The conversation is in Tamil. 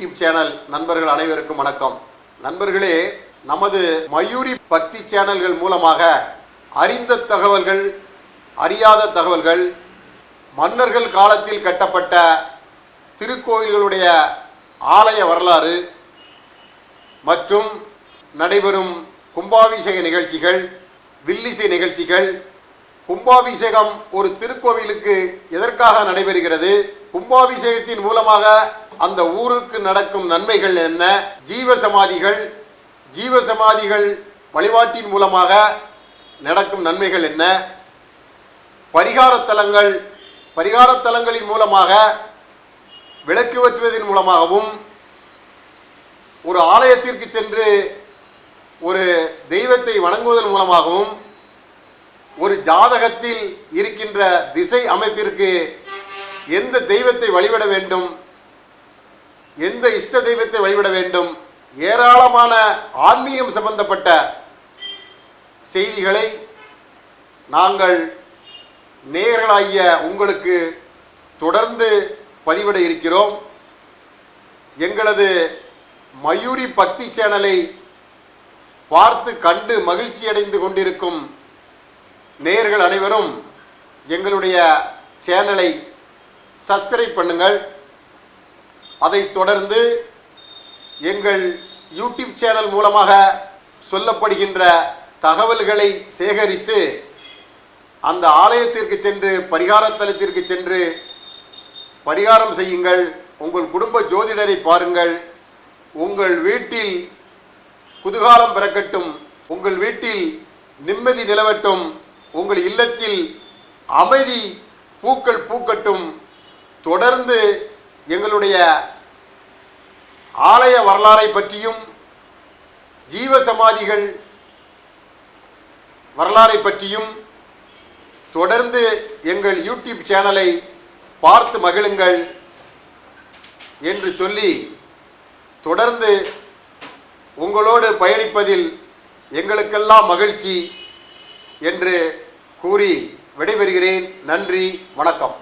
யூடியூப் சேனல் நண்பர்கள் அனைவருக்கும் வணக்கம். நண்பர்களே நமது மயூரி பக்தி சேனல்கள் மூலமாக அறிந்த தகவல்கள் அறியாத தகவல்கள் மன்னர்கள் காலத்தில் கட்டப்பட்ட திருக்கோயில்களுடைய ஆலய வரலாறு மற்றும் நடைபெறும் கும்பாபிஷேக நிகழ்ச்சிகள் வில்லிசை நிகழ்ச்சிகள் கும்பாபிஷேகம் ஒரு திருக்கோவிலுக்கு எதற்காக நடைபெறுகிறது? கும்பாபிஷேகத்தின் மூலமாக அந்த ஊருக்கு நடக்கும் நன்மைகள் என்ன? ஜீவ சமாதிகள் ஜீவ சமாதிகள் வழிபாட்டின் மூலமாக நடக்கும் நன்மைகள் என்ன? பரிகாரத் தலங்கள் பரிகாரத் தலங்களின் மூலமாக விளக்கு வெற்றுவதன் மூலமாகவும் ஒரு ஆலயத்திற்கு சென்று ஒரு தெய்வத்தை வணங்குவதன் மூலமாகவும் ஒரு ஜாதகத்தில் இருக்கின்ற திசை அமைப்பிற்கு எந்த தெய்வத்தை வழிபட வேண்டும்? எந்த இஷ்ட தெய்வத்தை வழிபட வேண்டும்? ஏராளமான ஆன்மீகம் சம்பந்தப்பட்ட செய்திகளை நாங்கள் நேயர்களாகிய உங்களுக்கு தொடர்ந்து பதிவிட இருக்கிறோம். எங்களது மயூரி பக்தி சேனலை பார்த்து கண்டு மகிழ்ச்சி அடைந்து கொண்டிருக்கும் நேயர்கள் அனைவரும் எங்களுடைய சேனலை சப்ஸ்கிரைப் பண்ணுங்கள். அதைத் தொடர்ந்து எங்கள் யூடியூப் சேனல் மூலமாக சொல்லப்படுகின்ற தகவல்களை சேகரித்து அந்த ஆலயத்திற்கு சென்று பரிகாரத்தலத்திற்கு சென்று பரிகாரம் செய்யுங்கள். உங்கள் குடும்ப ஜோதிடரை பாருங்கள். உங்கள் வீட்டில் குதூகாலம் பிறக்கட்டும். உங்கள் வீட்டில் நிம்மதி நிலவட்டும். உங்கள் இல்லத்தில் அமைதி பூக்கள் பூக்கட்டும். தொடர்ந்து எங்களுடைய ஆலய வரலாறை பற்றியும் ஜீவ சமாதிகள் வரலாறை பற்றியும் தொடர்ந்து எங்கள் யூடியூப் சேனலை பார்த்து மகிழுங்கள் என்று சொல்லி தொடர்ந்து உங்களோடு பயணிப்பதில் எங்களுக்கெல்லாம் மகிழ்ச்சி என்று கூறி விடைபெறுகிறேன். நன்றி வணக்கம்.